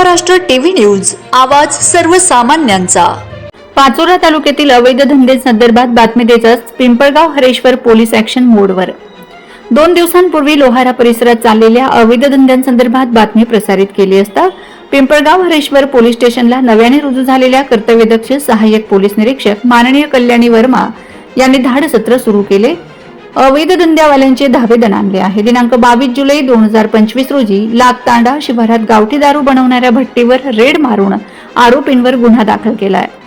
Maharashtra TV news आवाज सर्वसामान्यांचा. पाचोरा तालुक्यातील अवैध धंद्यांसंदर्भात बातमी देताच पिंपळगाव हरेश्वर पोलीस ऍक्शन मोडवर. दोन दिवसांपूर्वी लोहारा परिसरात चाललेल्या अवैध धंद्यांसंदर्भात बातमी प्रसारित केली असता पिंपळगाव हरेश्वर पोलीस स्टेशनला नव्याने रुजू झालेल्या कर्तव्यदक्ष सहाय्यक पोलीस निरीक्षक माननीय कल्याणी वर्मा यांनी धाडसत्र सुरू केले. अवैध धंद्यावाल्यांचे धावेदन आणले आहे. दिनांक बावीस जुलै दोन हजार पंचवीस रोजी लाखतांडा शिवारात गावठी दारू बनवणाऱ्या भट्टीवर रेड मारून आरोपींवर गुन्हा दाखल केला आहे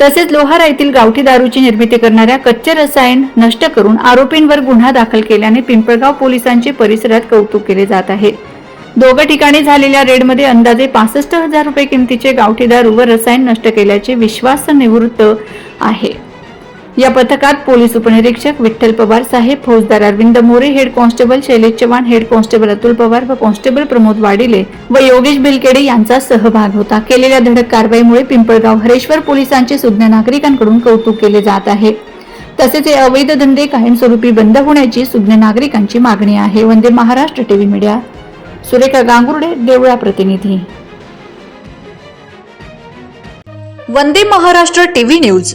तसेच लोहारा येथील गावठी दारूची निर्मिती करणाऱ्या कच्चे रसायन नष्ट करून आरोपींवर गुन्हा दाखल केल्याने पिंपळगाव पोलिसांचे परिसरात कौतुक केले जात आहे. दोघं ठिकाणी झालेल्या रेडमध्ये अंदाजे पासष्ट हजार रुपये किमतीचे गावठी दारू व रसायन नष्ट केल्याचे विश्वास निवृत्त आहे. या पथकात पोलीस उपनिरीक्षक विठ्ठल पवार साहेब फौजदार Arvind More head constable Shailesh Chavan head constable Atul Pawar व कॉन्स्टेबल प्रमोद वाडिले व योगेश भिलकेडे यांचा सहभाग होता. केलेल्या धडक कारवाईमुळे पिंपळगाव हरेश्वर पोलिसांचे सुज्ञ नागरिकांकडून कौतुक केले जात आहे. तसेच हे अवैध धंदे कायमस्वरूपी बंद होण्याची सुज्ञ नागरिकांची मागणी आहे. Vande Maharashtra TV media. Surekha Gangurde Deola प्रतिनिधी. Vande Maharashtra TV news.